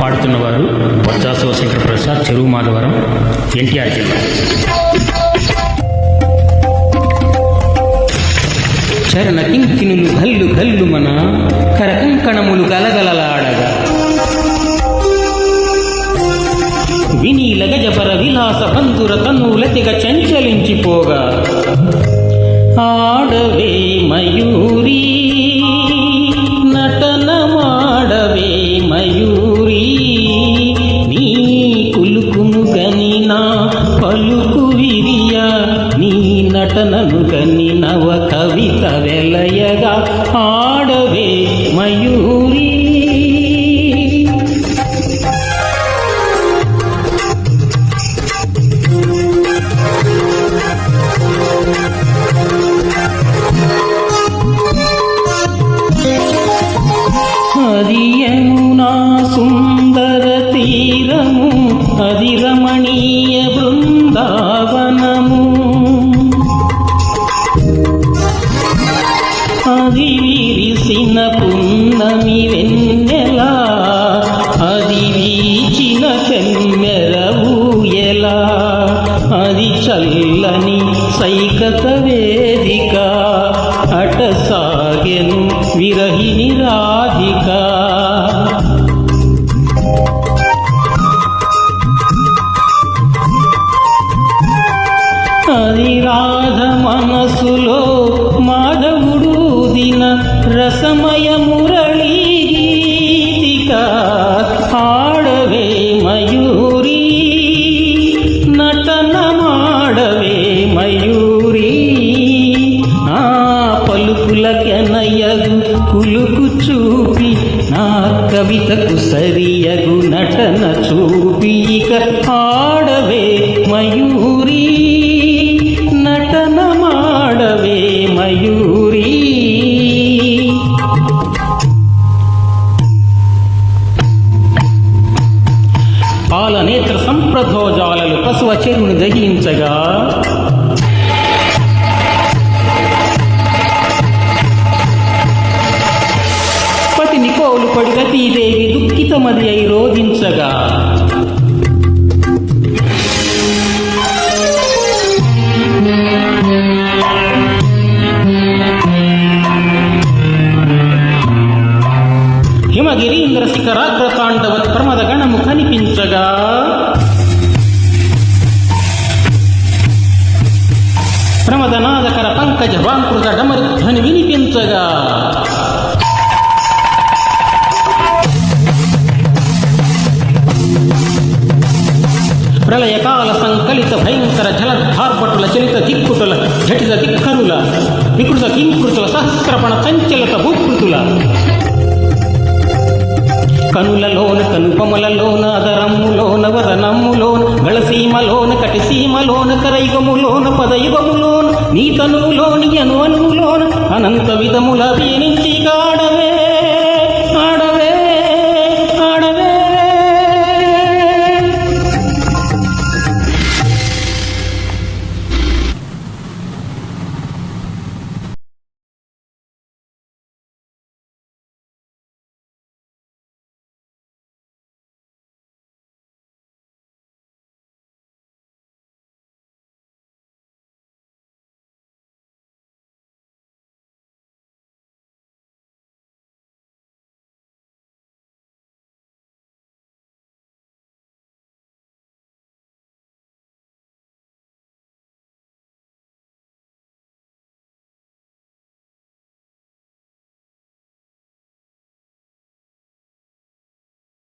పాడుతున్నవారు బొత్స శివశంకర ప్రసాద్ చెరువు మాధవరం ఎన్టీఆర్ జిల్లా. చరణ కింకినులు గల్లు గల్లు మన కరకంకణములు గలగలలాడగా. వినీల గజపర విలాస బంధుర తన్నుల తెగ చంచలించిపోగా. ఆడవే మయూరి కవిత వెలయగా ఆడవే మయూరి అది యమునా సుందర విరిసిన పున్నమి వెన్నెలా అది వీచిన చెమ్మెరవు ఎలా అది చల్లని సైకత వేదిక అట సాగెను విరహిని రాధిక. అది రాధ మనసులో గీతిక ఆడవే మయూరి నటన మాడవే మయూరి. నా పలుకులకెనయగు కులుకు చూపి నా కవితకు సరియగు నటన చూపి ఇక ఆడవే మయూరి నటన మాడవే మయూరి. పాలనేత్ర సంప్రధోజాలలు పశువ చెరువును దహించగా गजबानपूरचा डमर धनविनी त्यांचं गा. प्रलयकाल संकलित भयंकर जलधार पटुल चलित दिक्कुटुल झटित दिक्खरुल विकृत किंकृतुल सहस्रपण संचलित भूकृतुल. कनुल लोन कनुपमल लोन अदरम्मु लोन वदनम्मु కటిసీమలోన కరైగములోన పదయుగములోన నీ తనువులోని అను అనువులోన అనంత విధముల వీనించి గాడ